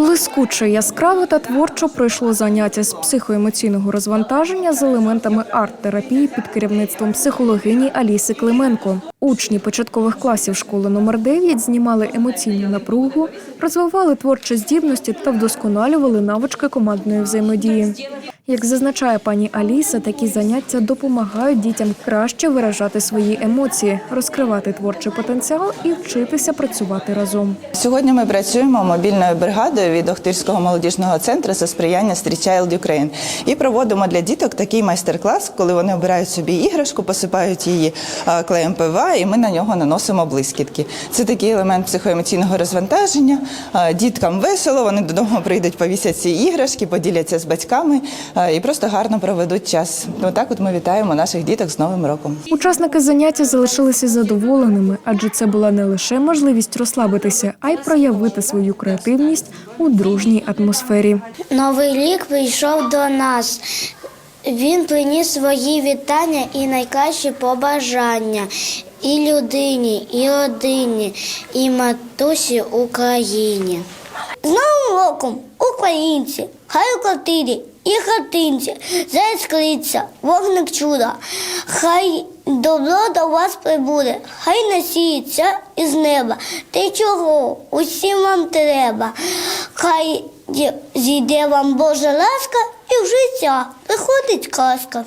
Блискуче, яскраво та творчо пройшло заняття з психоемоційного розвантаження з елементами арт-терапії під керівництвом психологині Аліси Клименко. Учні початкових класів школи номер 9 знімали емоційну напругу, розвивали творчі здібності та вдосконалювали навички командної взаємодії. Як зазначає пані Аліса, такі заняття допомагають дітям краще виражати свої емоції, розкривати творчий потенціал і вчитися працювати разом. Сьогодні ми працюємо мобільною бригадою від Охтирського молодіжного центру за сприяння Street Child Ukraine і проводимо для діток такий майстер-клас, коли вони обирають собі іграшку, посипають її клеєм ПВА, і ми на нього наносимо блискітки. Це такий елемент психоемоційного розвантаження. Діткам весело, вони додому прийдуть, повісять ці іграшки, поділяться з батьками а, і просто гарно проведуть час. Отак от ми вітаємо наших діток з Новим роком. Учасники заняття залишилися задоволеними, адже це була не лише можливість розслабитися, а й проявити свою креативність у дружній атмосфері. Новий рік прийшов до нас. Він приніс свої вітання і найкращі побажання і людині, і родині, і матусі Україні. З Новим роком, українці, хай у квартирі і хатинці, заіскриться, вогник чуда. Хай добро до вас прибуде, хай насіється із неба. Ти чого усім вам треба. Хай зійде вам Божа ласка і в життя приходить казка.